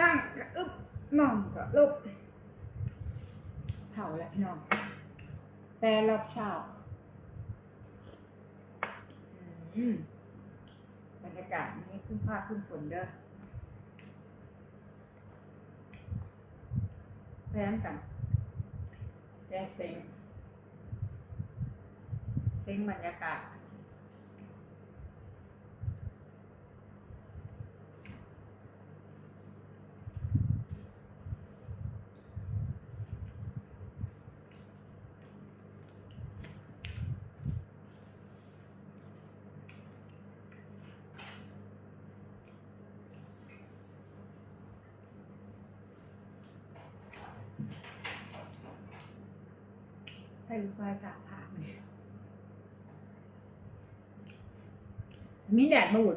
นั่งก็อึบนอนก็ลุกเข่าแล้วพี่น้องแปรรอบเช้าอืมบรรยากาศนี้ขึ้นฟ้าขึ้นฝนเด้อแฟนกันแกเซ็งเซ็งบรรยากาศ ใช่ลูกไฟกาผ่านไหมมีแดดมาอุด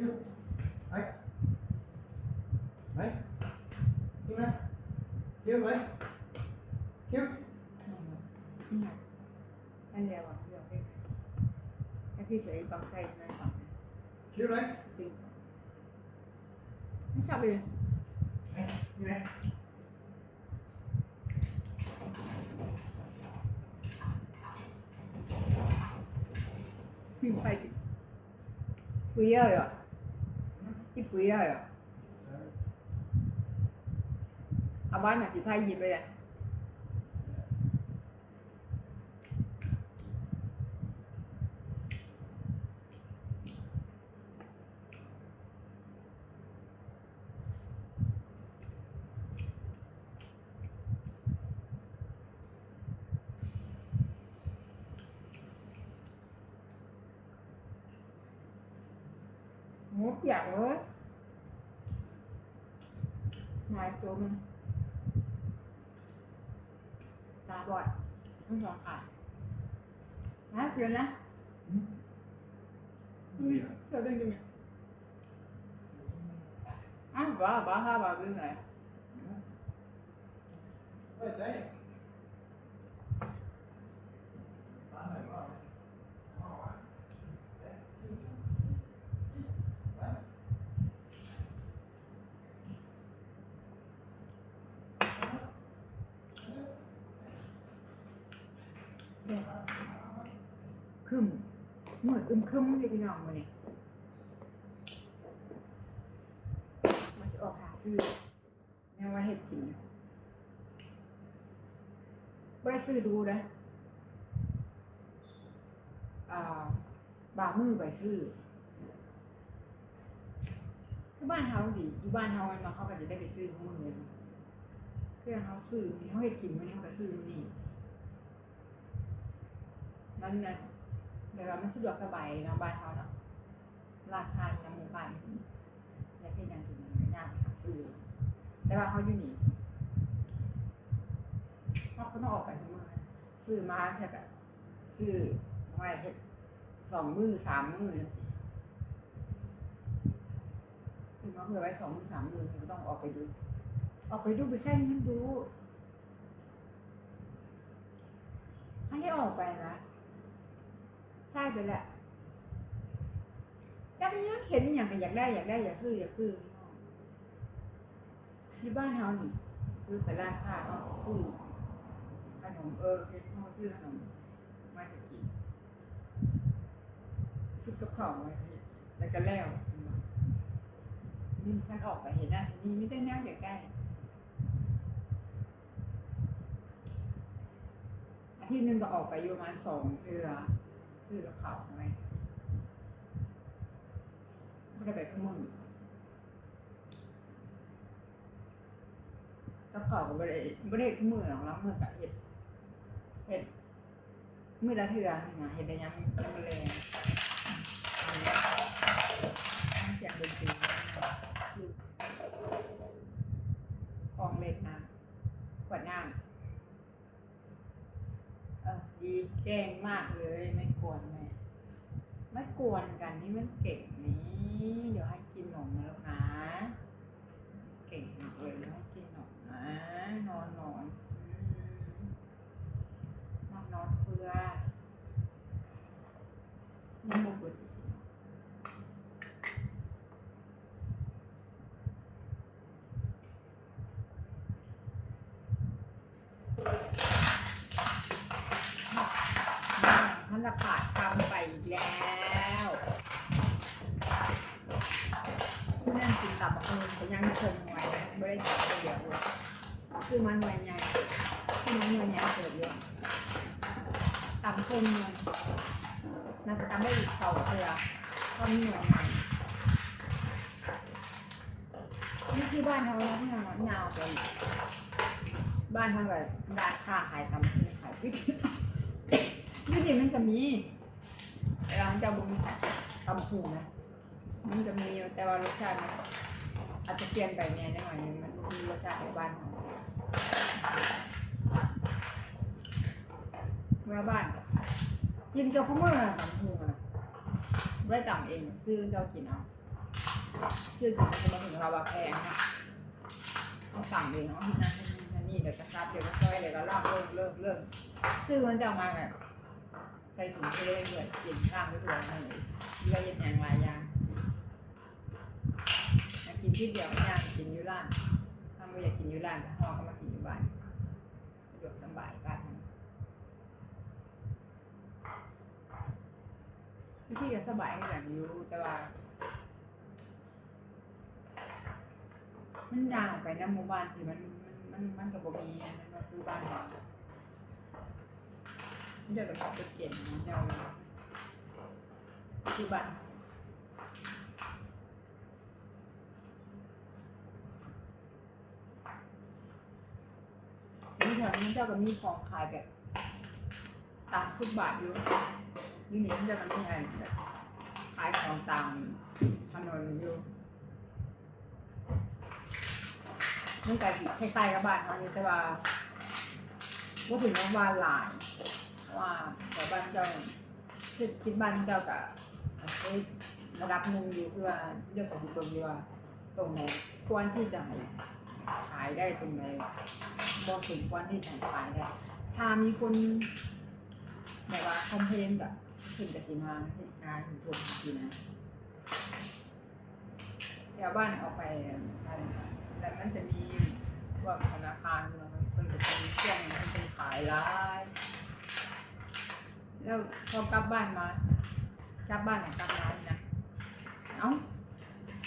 เอิ้นหมาอยู่ที่ไปตัวไอ้แย่ของอาหารของมันอืมได้ได้ขอยิ้มเลยมาก ตัวมันตาบอดต้องสองขานะเพื่อนนะอืมเธอต้องยังไงอ้าวบ้าบ้าฮ่าบ้าเป็นไงไปใจร้านไหนบ้างอ๋อไป คึมมืดอึมครึมเลยพี่น้องมาเนี่ยมาจะออกหาซื้อแนวว่าเห็ดกินบ่ได้ซื้อดูนะอ่าบามือไปซื้อคือบ้านเฮาสิอยู่บ้านเฮามันมาเขาก็จะได้ไปซื้อของมือเลยคือเฮาซื้อมีเฮาเฮ็ดกินมื้อนี้เฮาก็ซื้อนี้มันน่ะ แบบว่ามันสะดวกสบายเนาะบ้านเฮาเนาะราคาในหมู่บ้านอยากเฮ็ดหยังกินยากหาซื้อแต่ว่าเฮาอยู่นี่เฮาก็ต้องออกไปทุกมือซื้อมาแค่แบบซื้อไว้เฮ็ดสองมือสามมือจังซี่ซื้อมาเพื่อไว้สองมือสามมือก็ต้องออกไปดู ออกไปดูไปใช้เงินดูอันนี้ออกไปนะ ใช่ไปแหละก็ยังเห็นอย่างอยากได้อยากได้อยากซื้ออยากซื้อที่บ้านเฮานี่คือไปร้านค้าเนาะซื้อขนมเออเฮ็ดเฮาซื้อขนมมาจะกินซื้อกับขเขามาเฮ็ดแล้วก็แล้วนี่ท่านออกไปเห็นนะนี่ไม่ได้แนวใกล้ๆอาทิตย์หนึ่งก็ออกไปอยู่ประมาณสองเทือน คือกับเขาไหมไม่ได้ไปทุกมือกับเขาก็ไม่ได้ไม่ได้ทุกมือหรอกแล้วมือกับเห็ดเห็ดมือละเทือนะเห็ดได้ยังยังมาเลยอันนี้ต้องเสียงดนตรีลูกกองเล็กนะขวดน้ำเออดี เก่งมากเลยไม่กวนแม่ไม่กวนกันนี่มันเก่งนี้ เดี๋ยวให้กินหนมแล้วนะ เก่งมากเลยเนหนมนะ นอนนอนอืมนอนนอนเพื่อยังบุกบุกท่าน จะขาดคำไปอีกแล้วผู้นั่งกินตับเอิญเขายังคงไว้นะไม่ได้จับเดียวเลยคือมันหน่วยใหญ่คือมันหน่วยใหญ่เกิดเยอะต่ำคนเลยน่าจะทำได้อีกเท่าเรือก็มีหน่วยใหญ่นี่คือบ้านเขาแล้วเนี่ยมันยาวไปอีกบ้านเขาแบบร้านค้าขายตำขายวิธี วิธีมันจะมีร้านเจ้าบุญตำหูนะ มันจะมีอยู่แต่ว่ารสชาติมันอาจจะเปลี่ยนไปเนี่ยได้หน่อยมันมีรสชาติในบ้านของเมื่อบ้าน กินเจ้าพมื่อสามหูนะไม่ได้จำเองซื้อเจ้ากินเอาซื้อกินมันจะมาถึงเราว่าแพงนะเอาสั่งเองเอาที่นั่นที่นี่เดี๋ยวจะซับเดี๋ยวจะซอยเดี๋ยวก็ลากเลิกเลิกเลิกซื้อมันจะเอามาแบ บใส่ถุงไปเรื่อยๆกินข้างไปตัวนั่นเลยเยอะแย่งหลายอย่างอยากกินที่เดียวไม่ยากกินอยู่ร้านถ้าไม่อยากกินอยู่ร้านก็ห่อก็มากินอยู่บ้านสะดวกสบายบ้านวิธีก็สบายให้กันอยู่แต่ว่ามันยางออกไปนะหมู่บ้านที่มันมันมันกับบ่มีอะมันก็คือบ้านเรา เดี๋ยวก็ขับรถเก่งของเจ้าคือบ้านนี่แถวนี้เจ้าก็มีของขายแบบตามฟุตบาทอยู่นี่นี่เจ้าก็มีอะไรแบบขายของตามถนนอยู่มันก็คล้ายๆกับบ้านเขาอยู่แต่ว่าว่าถึงว่าหลาย ว่าแถวบ้านเจ้าคือคิดบ้านเจ้ากับระดับหนึ่งอยู่คือว่าเรื่องของตรงที่ว่าตรงไหนควรที่จะขายได้ตรงไหนบ่ถึงวันที่จะขายได้ถ้ามีคนแบบว่าคอมเพลนแบบถึงจะสิมาเหตุการณ์ถึงผมจริงนะแถวบ้านออกไปแล้วมันจะมีพวกธนาคารเนาะเพิ่นจะมีเครื่องมันเป็นขายร้าย แล้วพอกลับบ้านมากลับบ้านเนี่ยกลับร้านนะเอ้า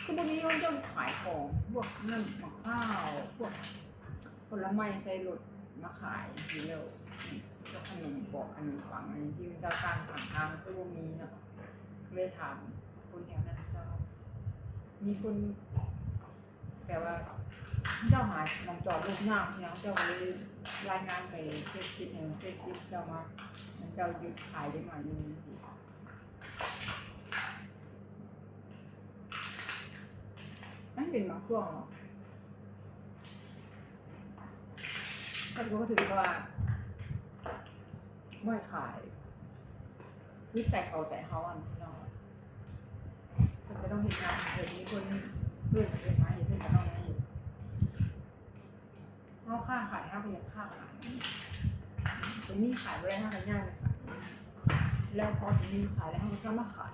คือพวกนี้มันต้องขายของพวกน้ำมะข้าวพวกผลไม้ใส่รถมาขายทีเดียวก็ขนมปอกขนมปังอะไรที่มันเจ้าตั้งทางทางก็บ่มีเนาะก็เลยถามคนแถวนั้นเจ้ามีคนแต่ว่า เจ้าหาลองจอดรถยาเนี่ยเจ้าเลยรายงานไปเฟซบุ๊กเนี่ยเฟซบุ๊กเจ้ามาเจ้าหยุดขายได้หน่อยนึงนั่นเป็นบางช่วงเนาะถ้านก็ถือว่าไม่ขายวิจัยเขาใส่เขาอันนี้เนาะมันก็ต้องเห็นงานเดี๋ยวนี้คนเพื่อนเพื่อนมาเห็นเพื่อนมาต้อง เอาค่าขายห้าไปยังค่าขายตรงนี้ขายไปได้ห้าพันย่าเลยค่ะแล้วพอถึงนี้ขายแล้วเขาก็มาขาย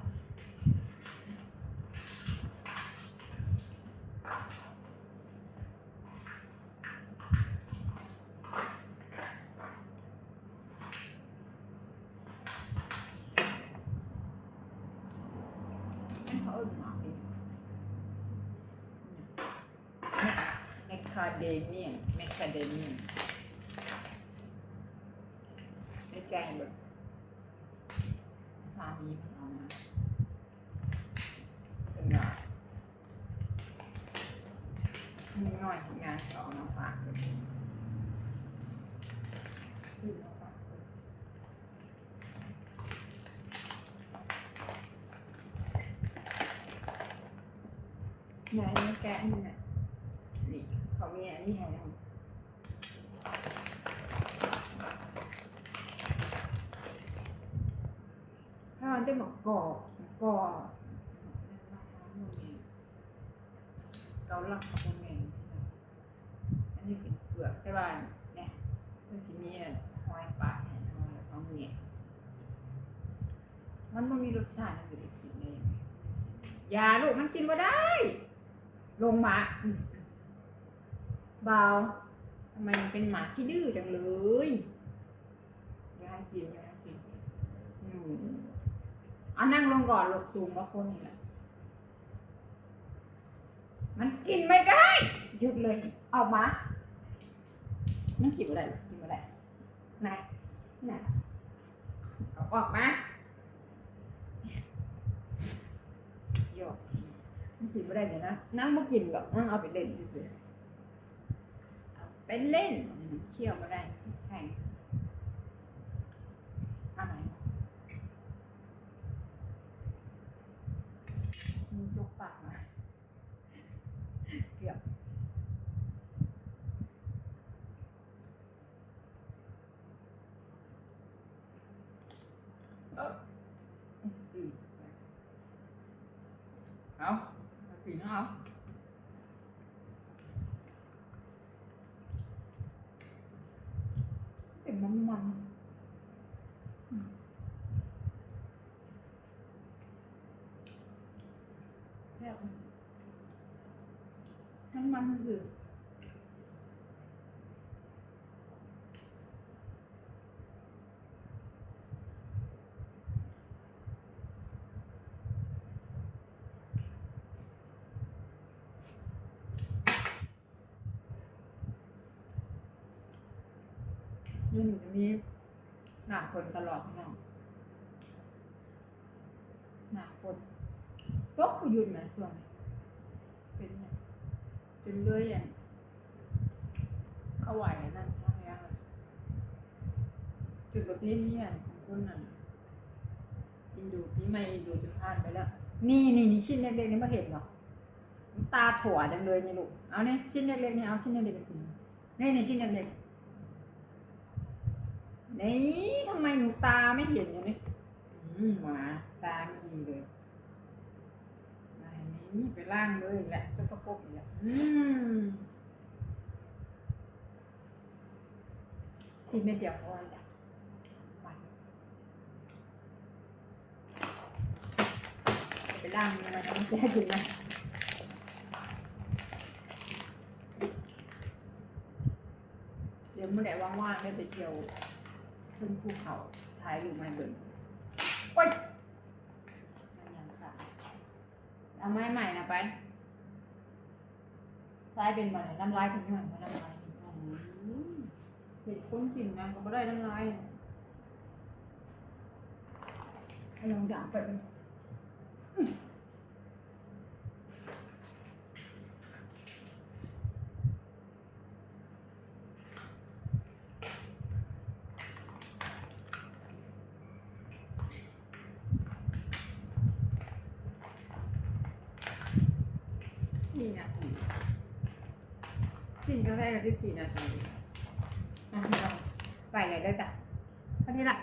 าเดเมียนแมคคาเดเมียนในแกงแบบพามีมันเอามาเป็นแบบมีหน่อยงานสองมาฝากเลยซื้อมาฝากเลยไหนแกะนี่นะนี่ เขามีอันนี้ให้ทำถ้ามันจะบอกกอกกอเกาลักกับพวกเองอันนี้เป็นเปลือกแต่ว่าเนี่ยมันจะมีหอยปลาเนี่หอยเอาเนี่ยมันไม่มีรสชาติมันอยู่ในกินได้ยังไงยาลูกมันกินมาได้ ลงมา บาทำไมมันเป็นหมาที่ดื้อจังเลยย่าให้กินย่าให้กินอืมเอานั่งลงก่อนหลบสูงกับคนนี่แหละมันกินไม่ได้หยุดเลยออกมามันกินอะไรกินอะไรไหนไหนเอออกมาหยอกมันกินไม่ได้เดี๋ยวนะนั่งมากินหรอกนั่งเอาไปเล่นเฉยๆ เอาไปเล่นเคี่ยวมาได้แข่งอะไรมีจุกปากมาเกือบเอออืมเอาเอากินเอาเป็นมันมันอืม แซ่บมันมันคือยืนอยู่ตรงนี้ หนาคนตลอดพี่น้องหนาคน ตกยืนนะส่วนเป็นเนี่ยจนเลื่อยอย่างเขาไหวนั่นทำยังจุดกับพี่นี่อะของคนนั่นอินดูพี่ไม่อินดูจนผ่านไปแล้ว นี่นี่นี่ชิ้นเล็กๆนี่มาเห็นเหรอตาถั่วจังเลยนี่ลูก เอาเนี่ยชิ้นเล็กๆนี่เอาชิ้นเล็กๆไปกินนี่นี่ชิ้นเล็กๆนี่ทำไมหนูตาไม่เห็นอย่างนี้อืมหมาตาไม่ดีเลย นี่ไปล่างเลยแหละสกปรกอีกแล้วอืมทีเม็ดเดียวพอแล้วไปล่างนี่นะต้องแจ้กินนะเดี๋ยวเมื่อไหร่ว่างๆได้ไปเที่ยวขึ้นภูเขาถ่ายรูปมาให้เบิ่งโอ้ยนั่นยังค่ะเอา ไม้ใหม่นะไปซ้ายเป็นบ่ไหนน้ำลายถึงหน่อยมาน้ำลายถึงหน่อยอืมเห็นคนกินนะก็ไม่ได้น้ำลายให้ลองด่างไปเป็นอืมสี่นาทีกินก็ได้กัน สิบสี่นาทีอะไปเลยได้จ้ะเท่านี้ละ